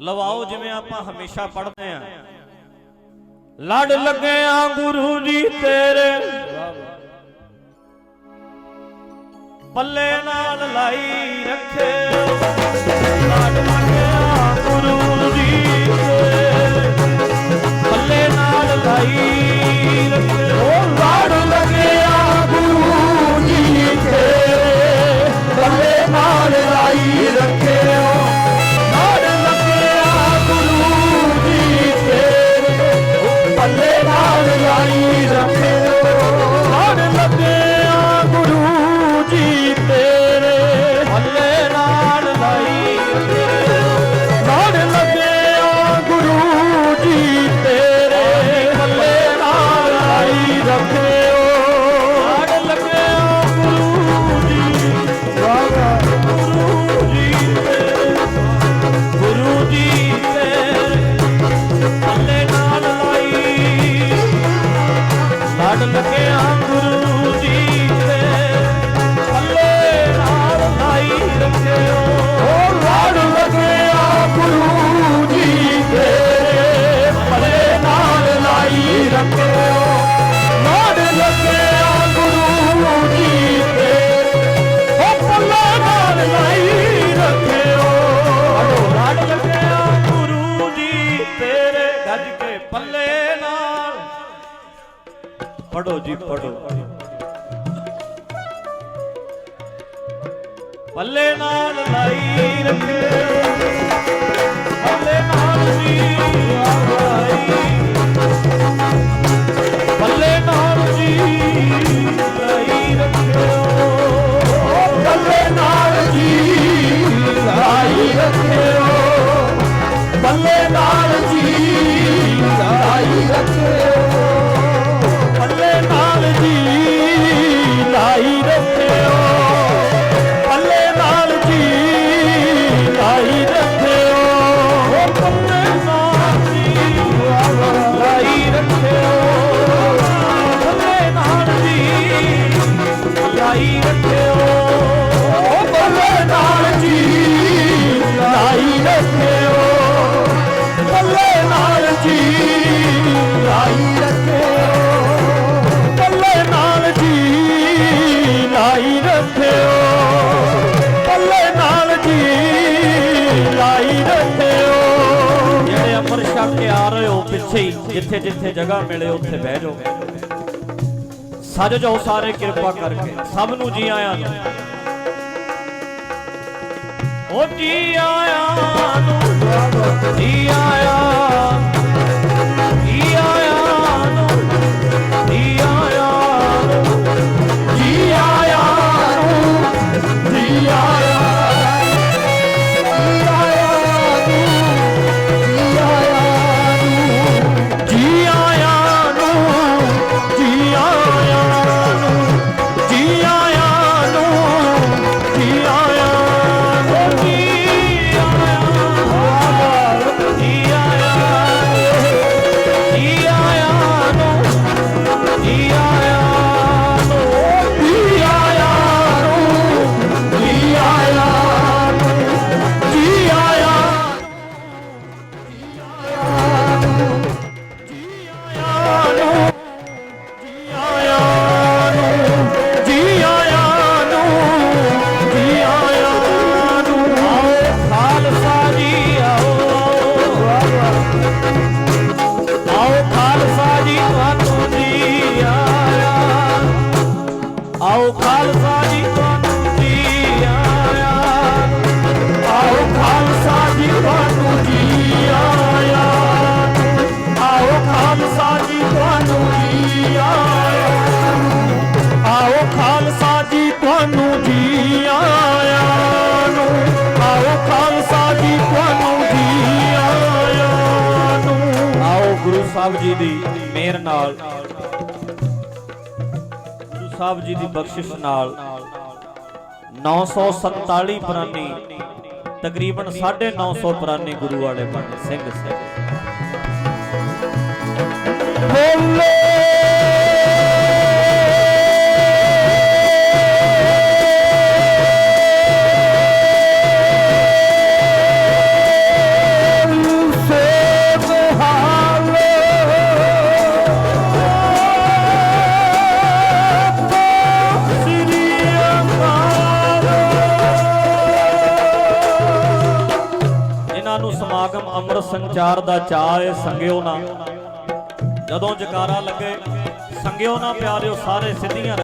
ਲਵਾਓ ਜਿਵੇਂ ਆਪਾਂ ਹਮੇਸ਼ਾ ਪੜ੍ਹਦੇ ਆ ਲੜ ਲੱਗੇ ਆ ਗੁਰੂ ਜੀ ਤੇਰੇ। ਬੱਲੇ ਨਾਲ ਲਾਈ ਰੱਖੇ। ਲੜ ਲੱਗੇ ਆ ਗੁਰੂ ਜੀ ਤੇਰੇ। ਬੱਲੇ ਨਾਲ ਲਾਈ ਰੱਖੇ। Okay. ਫੜੋ ਜੀ ਫੜੋ ਪੱਲੇ ਨਾਲ ਲਾਈ ਰੱਖੇ ਨਾਲ ਜੀ ਪੱਲੇ ਨਾਲ ਜੀ ਲਾਈ ਬੱਲੇ ਨਾਲ ਜੀ ਲਾਈ ਰੱਖਿਓ ਬੱਲੇ ਨਾਲ ਜੀ ਲਾਈ ਰੱਖਿਓ ਇੱਥੇ ਹੀ ਜਿੱਥੇ ਜਿੱਥੇ ਜਗ੍ਹਾ ਮਿਲੇ, ਉੱਥੇ ਬਹਿ ਜਾਓ। ਸਜ ਜਾਓ ਸਾਰੇ, ਕਿਰਪਾ ਕਰਕੇ। ਸਭ ਨੂੰ ਜੀ ਆਇਆਂ ਨੂੰ। ਓ ਜੀ ਆਇਆਂ ਨੂੰ। ਜੀ ਆਇਆਂ ਗੁਰੂ ਸਾਹਿਬ ਜੀ ਦੀ ਮਿਹਰ ਨਾਲ, ਗੁਰੂ ਸਾਹਿਬ ਜੀ ਦੀ ਬਖਸ਼ਿਸ਼ ਨਾਲ 947 ਪ੍ਰਾਨੀ ਤਕਰੀਬਨ 950 ਪ੍ਰਾਨੀ ਗੁਰੂ ਵਾਲੇ ਬਣ ਸਿੰਘ ਸਿੰਘ। ਬੋਲੇ ਸੰਚਾਰ ਦਾ ਚਾਅ ਏ ਸੰਗਿਓ ਨਾ। ਜਦੋਂ ਜਕਾਰਾ ਲੱਗੇ ਸੰਗਿਓ ਨਾ ਪਿਆਰਿਓ ਸਾਰੇ ਸਿੱਧੀਆਂ